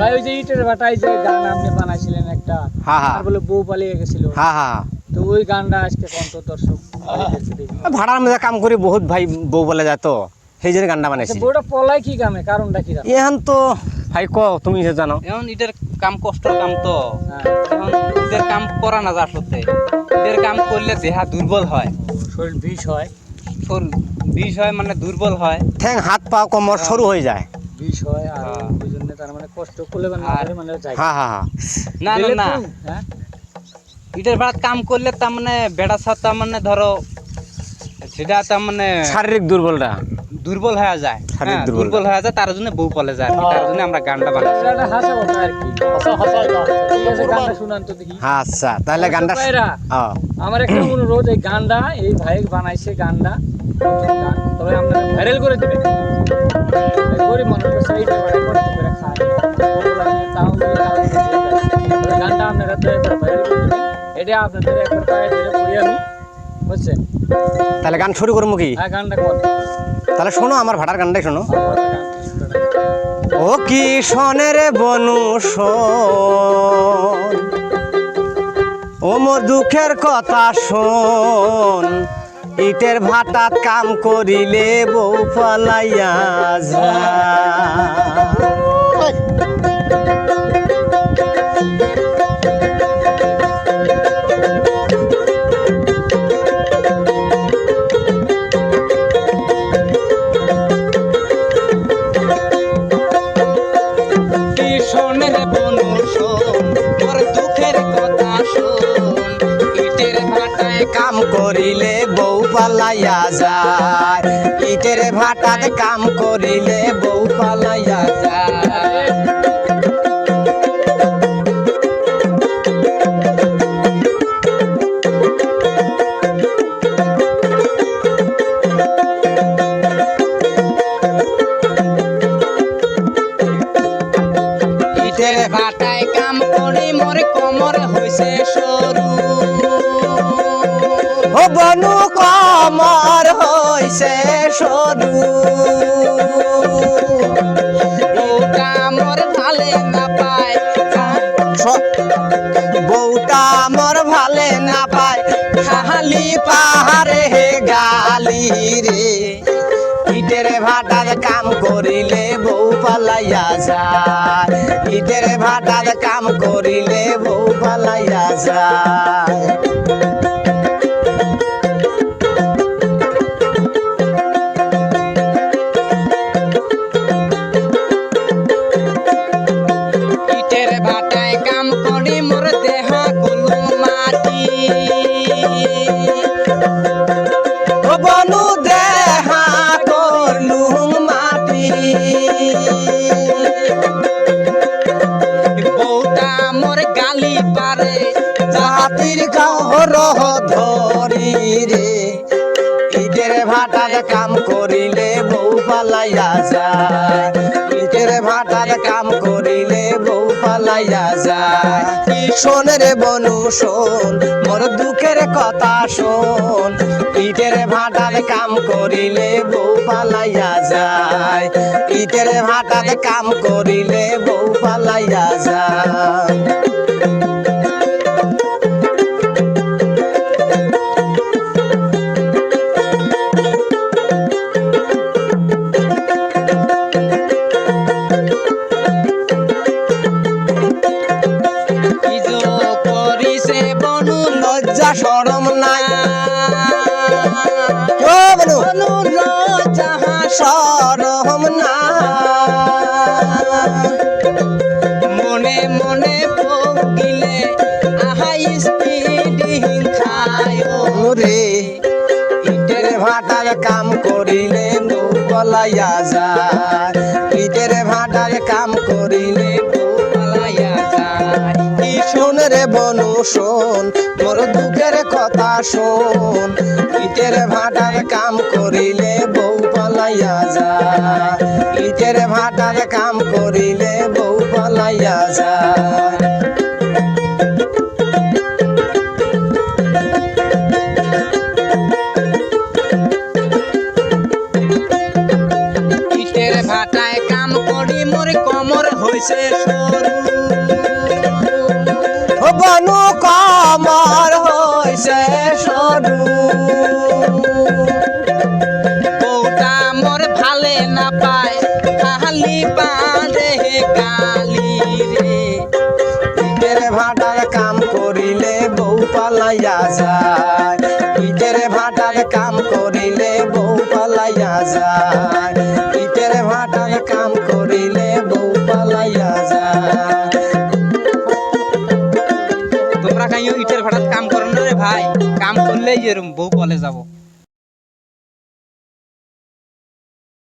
ভাই ওই যে ইটের ভাটায় যে গান আপনি বানাইছিলেন একটা হ্যাঁ, হ্যাঁ। বলে বউ পালিয়ে গেছিল। হ্যাঁ হ্যাঁ তো ওই গানটা আজকে কন্ত দর্শক ভাড়ার মধ্যে কাম করি বহুত ভাই বউ বলে যায় তো। সেই জন্য গানটা আচ্ছা, বানাইছি। বউটা পলাই কি কামে কারণটা কি এখন তো ভাই ক তুমি যে জানো। এখন ইটের কাম কষ্টর কাম তো। হ্যাঁ, এখন ইটের কাম করা না যায় সত্যি ইটের কাম করলে দেহা দুর্বল হয়। শরীর বিষ হয়। তোর বিষ হয় মানে দুর্বল হয়। ঠ্যাং হাত পা কোমর সরু হয়ে যায়। বিষ হয় আর হ্যাঁ। ওই জন্য তার মানে কষ্ট করলে মানে মানে যায় হ্যাঁ হ্যাঁ হ্যাঁ। না না হ্যাঁ? ভাড়া কাম করলে তার মানে বেড়া সাথে মানে ধরো সেটা তার মানে শারীরিক দুর্বলটা। দুর্বল হয়ে যায়। হ্যাঁ, দুর্বল। দুর্বল হয়ে যায় তার জন্য বউ পলে যায় তার জন্য আমরা গানটা বানাই। এটা একটা হাসা কথা আর কি গানটা শুনান তো আচ্ছা তাহলে গানটা হ্যাঁ আমার একটা অনুরোধ এই গানটা এই ভাই বানাইছে গানটা তবে আপনারা ভাইরাল করে দিবেন। গরিব মানুষের সাইডে বাড়ি করে খায়। গানটা আপনারা করে ভাইরাল করে দিবেন। এটা আপনাদের একবার পায়ে ধরে করি আমি বুঝছেন? তাহলে গান শুরু করব কি? হ্যাঁ গানটা কর। তাহলে শোনো আমার ভাড়ার গানটাই শোনো। ও কি সনের বনু শোন? ও মোর দুঃখের কথা শোন। ইটের ভাটাত কাম করিলে বউ পালাইয়া যায় পালাইয়া যায়। ইটের ভাটাত কাম করিলে বউ পালাইয়া যায়। ইটের কমর হইছে সরু ওটা মোর ভালে না পায় বউটা আমার ভালে না পায় খালি পাহাড়ে গালি রে। ইটের ভাটার কাম করিলে বউ পালাইয়া যায়। ইটের ভাটার কাম করিলে বউ পালাইয়া যায়। বউটা মোর গালি পারে, জাতির কাহর ধরি রে। ইটের ভাটার কাম করিলে বউ পালাইয়া যায়। ইটের ভাটার কাম করিলে বউ পালাইয়া যায়। শোন রে বনু শোন, মোর দুঃখের কথা শোন। ইটের ভাটার কাম করিলে বউ পালাইয়া যায়। ইটের ভাটার কাম করিলে বউ পালাইয়া যায়। লজ্জা সরম নাই। মনে ভোগিলে আহাই স্পিডিং খায় রে ইটের ভাটার কাম করিলে বউ পলাইয়া যায়। ইটের ভাটার কাম করিলে বউ শোন রে বনু শোন মোর দুঃখের কথা শোন। ইটের ভাটার কাম করিলে বউ পালাইয়া যায়। ইটের ভাটার কাম করিলে বউ পালাইয়া যায়। ভাটায় কাম করি? মোর কমর সরু। বনু কমর হইছে সরু। পালাইয়া যায়। ভাটার কাম করিলে বউ পালাইয়া যায়। ইটের ভাটার কাম করিলে বউ পালাইয়া যায়। তোমরা ইটের ভাটার কাম করো না রে ভাই। কাম করলেই এরম বউ কলে যাব।